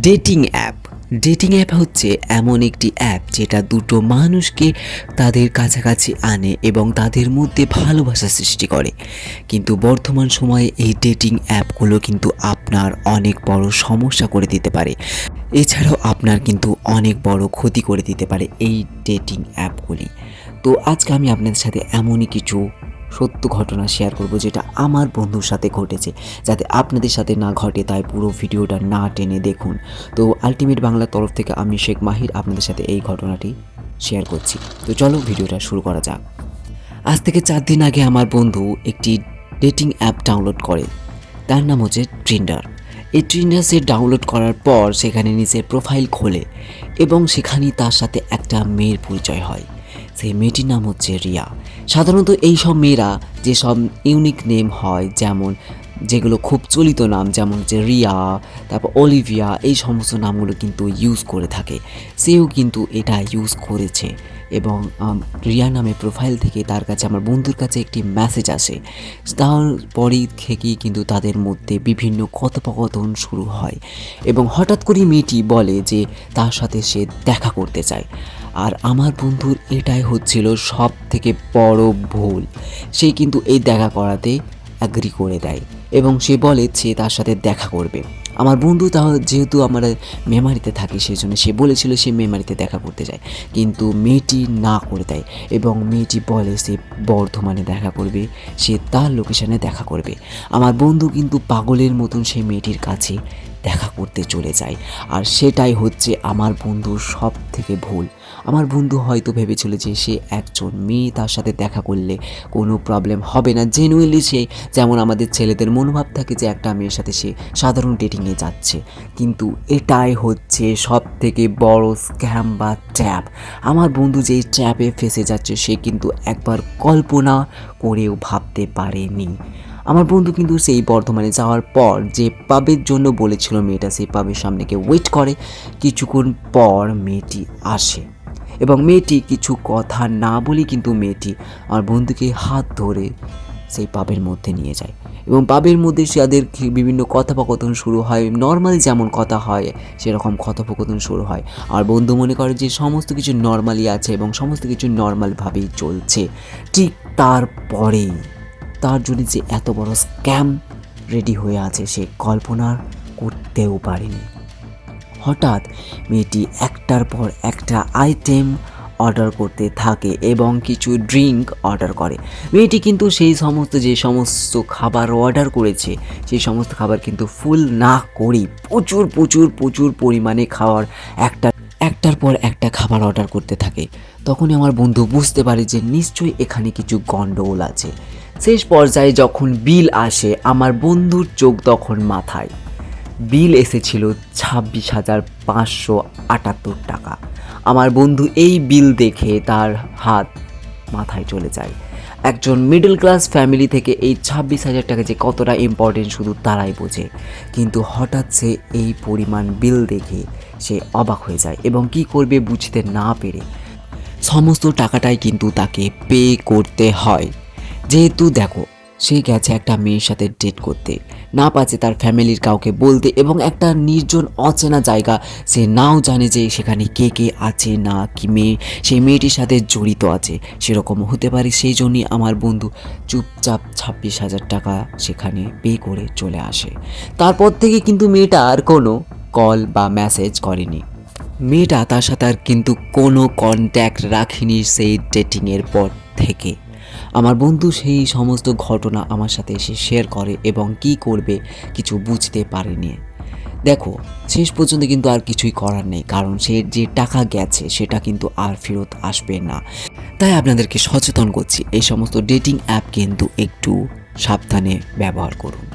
Dating app dating app হচ্ছে এমন একটি অ্যাপ যেটা দুটো মানুষকে তাদের কাছাকাছি আনে এবং তাদের মধ্যে ভালোবাসা সৃষ্টি করে। কিন্তু বর্তমান সময়ে এই ডেটিং অ্যাপগুলো কিন্তু আপনার অনেক বড় সমস্যা করে দিতে পারে। এছাড়াও আপনার কিন্তু অনেক বড় ক্ষতি করে দিতে পারে এই ডেটিং অ্যাপগুলি তো আজকে আমি আপনাদের সাথে এমনই কিছু সত্য ঘটনা শেয়ার করব যেটা আমার বন্ধুর সাথে ঘটেছে। যাতে আপনাদের সাথে না ঘটে, তাই পুরো ভিডিওটা না টেনে দেখুন। তো আলটিমেট বাংলার তরফ থেকে আমি শেখ মাহির আপনাদের সাথে এই ঘটনাটি শেয়ার করছি। তো চলো ভিডিওটা শুরু করা যাক। আজ থেকে চার দিন আগে আমার বন্ধু একটি ডেটিং অ্যাপ ডাউনলোড করে। তার নাম হচ্ছে ট্রিন্ডার এই ট্রিন্ডার সে ডাউনলোড করার পর সেখানে নিজের প্রোফাইল খোলে এবং সেখানেই তার সাথে একটা মেয়ের পরিচয় হয়। সেই মেয়েটির নাম হচ্ছে রিয়া। সাধারণত এই সব মেয়েরা যেসব ইউনিক নেম হয়, যেমন যেগুলো খুব চলিত নাম, যেমন হচ্ছে রিয়া, তারপর অলিভিয়া, এই সমস্ত নামগুলো কিন্তু ইউজ করে থাকে। সেও কিন্তু এটা ইউজ করেছে। এবং রিয়া নামে প্রোফাইল থেকে তার কাছে, আমার বন্ধুর কাছে একটি মেসেজ আসে। তারপরেই থেকেই কিন্তু তাদের মধ্যে বিভিন্ন কথোপকথন শুরু হয়। এবং হঠাৎ করেই মেয়েটি বলে যে তার সাথে সে দেখা করতে চায়। আর আমার বন্ধুর এটাই হচ্ছিল সব থেকে বড় ভুল। সে কিন্তু এই দেখা করাতে অ্যাগ্রি করে দেয় এবং সে বলে সে তার সাথে দেখা করবে। আমার বন্ধু তাও যেহেতু আমার মেমারিতে থাকে সেই জন্য সে বলেছিল সে মেমারিতে দেখা করতে যায়। কিন্তু মেয়েটি না করে দেয় এবং মেয়েটি বলে সে বর্ধমানে দেখা করবে, সে তার লোকেশানে দেখা করবে। আমার বন্ধু কিন্তু পাগলের মতন সেই মেয়েটির কাছে দেখা করতে চলে যায়। আর সেটাই হচ্ছে আমার বন্ধুর সব থেকে ভুল। আমার বন্ধু হয়তো ভেবেছিল যে সে একজন মেয়ে, তার সাথে দেখা করলে কোনো প্রবলেম হবে না। জেনুইনলি সে যেমন আমাদের ছেলেদের মনোভাব থাকে যে একটা মেয়ের সাথে সে সাধারণ ডেটিংয়ে যাচ্ছে। কিন্তু এটাই হচ্ছে সব থেকে বড় স্ক্যাম বা ট্র্যাপ আমার বন্ধু যেই ট্র্যাপে ফেসে যাচ্ছে, সে কিন্তু একবার কল্পনা করেও ভাবতে পারেনি। আমার বন্ধু কিন্তু সেই বর্ধমানে যাওয়ার পর যে পাবের জন্য বলেছিল মেয়েটা, সেই পাবের সামনে গিয়ে ওয়েট করে। কিছুক্ষণ পর মেয়েটি আসে এবং মেয়েটি কিছু কথা না বলেই কিন্তু মেয়েটি আমার বন্ধুকে হাত ধরে সেই পাবের মধ্যে নিয়ে যায় এবং পাবের মধ্যে তাদের বিভিন্ন কথোপকথন শুরু হয় নর্মালি যেমন কথা হয়, সেরকম কথোপকথন শুরু হয়। আর বন্ধু মনে করে যে সমস্ত কিছু নর্মালি আছে এবং সমস্ত কিছু নর্মালভাবেই চলছে। ঠিক তারপরেই তার জন্য যে এত বড় স্ক্যাম রেডি হয়ে আছে সে কল্পনা করতেও পারেনি। হঠাৎ মেয়েটি একটার পর একটা আইটেম অর্ডার করতে থাকে এবং কিছু ড্রিঙ্ক অর্ডার করে। মেয়েটি কিন্তু সেই সমস্ত যে সমস্ত খাবার অর্ডার করেছে, সেই সমস্ত খাবার কিন্তু ফুল না করেই প্রচুর প্রচুর প্রচুর পরিমাণে খাওয়ার একটা, একটার পর একটা খাবার অর্ডার করতে থাকে। তখনই আমার বন্ধু বুঝতে পারে যে নিশ্চয়ই এখানে কিছু গণ্ডগোল আছে। শেষ পর্যায়ে যখন বিল আসে, আমার বন্ধুর চোখ তখন মাথায়। বিল এসেছিল ছাব্বিশ হাজার পাঁচশো আটাত্তর টাকা। আমার বন্ধু এই বিল দেখে তার হাত মাথায় চলে যায়। একজন মিডল ক্লাস ফ্যামিলি থেকে এই ছাব্বিশ হাজার টাকা যে কতটা ইম্পর্টেন্ট শুধু তারাই বোঝে। কিন্তু হঠাৎ সে এই পরিমাণ বিল দেখে সে অবাক হয়ে যায় এবং কি করবে বুঝতে না পেরে সমস্ত টাকাটাই কিন্তু তাকে পে করতে হয়। যেহেতু দেখো, সে গেছে একটা মেয়ের সাথে ডেট করতে। না পাচ্ছে তার ফ্যামিলির কাউকে বলতে এবং একটা নির্জন অচেনা জায়গা, সে নাও জানে যে সেখানে কে কে আছে না কি মেয়ে। সেই মেয়েটির সাথে জড়িত আছে, সেরকম হতে পারে। সেই জন্যই আমার বন্ধু চুপচাপ ছাব্বিশ হাজার টাকা সেখানে পে করে চলে আসে। তারপর থেকে কিন্তু মেয়েটা আর কোনো কল বা মেসেজ করেনি। মেয়েটা তার সাথে আর কিন্তু কোনো কন্ট্যাক্ট রাখেনি সেই ডেটিংয়ের পর থেকে। আমার বন্ধু সেই সমস্ত ঘটনা আমার সাথে এসে শেয়ার করে এবং কি করবে কিছু বুঝতে পারেনি। দেখো, শেষ পর্যন্ত কিন্তু আর কিছুই করার নেই, কারণ সে যে টাকা গেছে সেটা কিন্তু আর ফেরত আসবে না। তাই আপনাদেরকে সচেতন করছি, এই সমস্ত ডেটিং অ্যাপ কিন্তু একটু সাবধানে ব্যবহার করুন।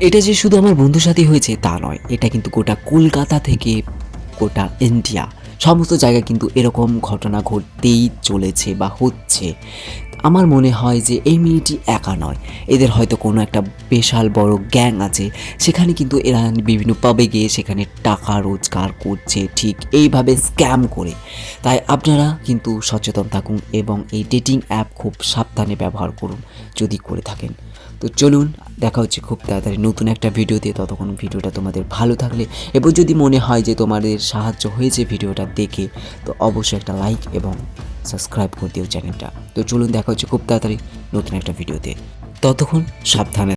এটা যে শুধু আমার বন্ধুর সাথে হয়েছে তা নয়, এটা কিন্তু গোটা কলকাতা থেকে গোটা ইন্ডিয়া সমস্ত জায়গায় কিন্তু এরকম ঘটনা ঘটতেই চলেছে বা হচ্ছে। আমার মনে হয় যে এই মেয়েটি একা নয়। এদের হয়তো কোনো একটা বিশাল বড় গ্যাং আছে। সেখানে কিন্তু এরা বিভিন্ন পাবে গিয়ে সেখানে টাকা রোজগার করছে ঠিক এইভাবে স্ক্যাম করে। তাই আপনারা কিন্তু সচেতন থাকুন এবং এই ডেটিং অ্যাপ খুব সাবধানে ব্যবহার করুন যদি করে থাকেন। তো চলুন, দেখা হচ্ছে খুব তাড়াতাড়ি নতুন একটা ভিডিওতে ততক্ষণ ভিডিওটা তোমাদের ভালো থাকলে এবং যদি মনে হয় যে তোমাদের সাহায্য হয়েছে ভিডিওটা দেখে, তো অবশ্যই একটা লাইক এবং সাবস্ক্রাইব করে দিও চ্যানেলটা। তো চলুন দেখা হচ্ছে খুব তাড়াতাড়ি নতুন একটা ভিডিওতে। ততক্ষণ সাবধানে